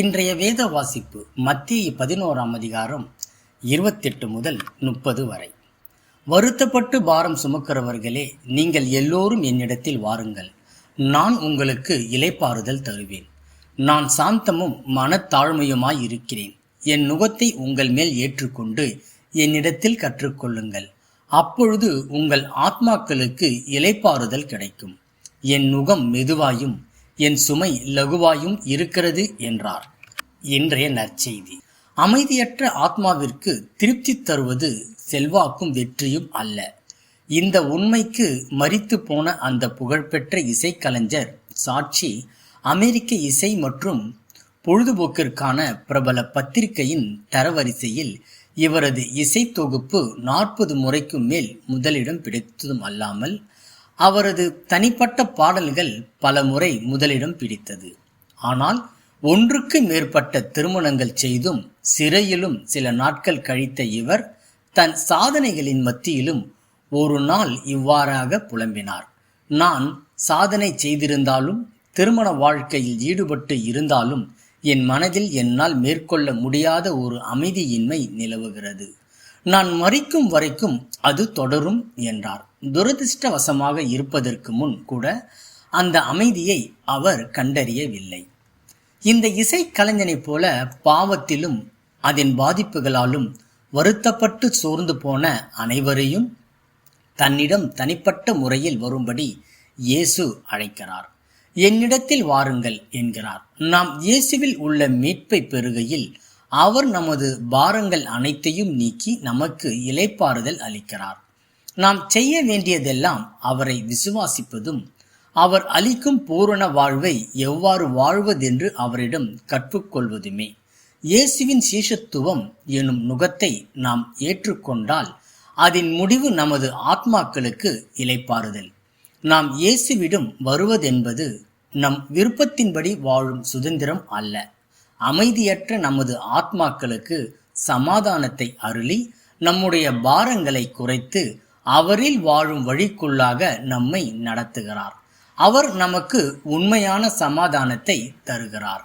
இன்றைய வேத வாசிப்பு மத்திய பதினோராம் அதிகாரம் இருபத்தெட்டு முதல் முப்பது வரை. வருத்தப்பட்டு பாரம் சுமக்கிறவர்களே நீங்கள் எல்லோரும் என்னிடத்தில் வாருங்கள். நான் உங்களுக்கு இலைப்பாறுதல் தருவேன். நான் சாந்தமும் மனத்தாழ்மையுமாய் இருக்கிறேன். என் நுகத்தை உங்கள் மேல் ஏற்றுக்கொண்டு என்னிடத்தில் கற்றுக்கொள்ளுங்கள். அப்பொழுது உங்கள் ஆத்மாக்களுக்கு இலைப்பாறுதல் கிடைக்கும். என் நுகம் மெதுவாயும் என் சுமை லகுவாயும் இருக்கிறது என்றார். இன்றைய நற்செய்தி. அமைதியற்ற ஆத்மாவிற்கு திருப்தி தருவது செல்வாக்கும் வெற்றியும் அல்ல. இந்த உண்மைக்கு மறித்து போன அந்த புகழ்பெற்ற இசைக்கலைஞர் சாட்சி அமெரிக்க இசை மற்றும் பொழுதுபோக்கிற்கான பிரபல பத்திரிகையின் தரவரிசையில் இவரது இசை தொகுப்பு நாற்பது முறைக்கும் மேல் முதலிடம் பிடித்ததும் அல்லாமல் அவரது தனிப்பட்ட பாடல்கள் பல முறை முதலிடம் பிடித்தது. ஆனால் ஒன்றுக்கு மேற்பட்ட திருமணங்கள் செய்தும் சிறையிலும் சில நாட்கள் கழித்த இவர் தன் சாதனைகளின் மத்தியிலும் ஒரு நாள் இவ்வாறாக புலம்பினார். நான் சாதனை செய்திருந்தாலும் திருமண வாழ்க்கையில் ஈடுபட்டு இருந்தாலும் என் மனதில் என்னால் மேற்கொள்ள முடியாத ஒரு அமைதியின்மை நிலவுகிறது. நான் மறிக்கும் வரைக்கும் அது தொடரும் என்றார். துரதிர்ஷ்டவசமாக இருப்பதற்கு முன் கூட அந்த அமைதியை அவர் கண்டறியவில்லை. இந்த இசை கலைஞனைப் போல பாவத்திலும் அதன் பாதிப்புகளாலும் வருத்தப்பட்டு சோர்ந்து போன அனைவரையும் தன்னிடம் தனிப்பட்ட முறையில் வரும்படி இயேசு அழைக்கிறார். என்னிடத்தில் வாருங்கள் என்கிறார். நாம் இயேசுவில் உள்ள மீட்பை பெறுகையில் அவர் நமது பாரங்கள் அனைத்தையும் நீக்கி நமக்கு இலைப்பாறுதல் அளிக்கிறார். நாம் செய்ய வேண்டியதெல்லாம் அவரை விசுவாசிப்பதும் அவர் அளிக்கும் பூரண வாழ்வை எவ்வாறு வாழ்வதென்று அவரிடம் கற்றுக்கொள்வதுமே. இயேசுவின் சீஷத்துவம் எனும் நுகத்தை நாம் ஏற்றுக்கொண்டால் அதன் முடிவு நமது ஆத்மாக்களுக்கு இலைப்பாறுதல் நாம் இயேசுவிடம் வருவதென்பது நம் விருப்பத்தின்படி வாழும் சுதந்திரம் அல்ல. அமைதியற்ற நமது ஆத்மாக்களுக்கு சமாதானத்தை அருளி நம்முடைய பாரங்களை குறைத்து அவரில் வாழும் வழிக்குள்ளாக நம்மை நடத்துகிறார். அவர் நமக்கு உண்மையான சமாதானத்தை தருகிறார்.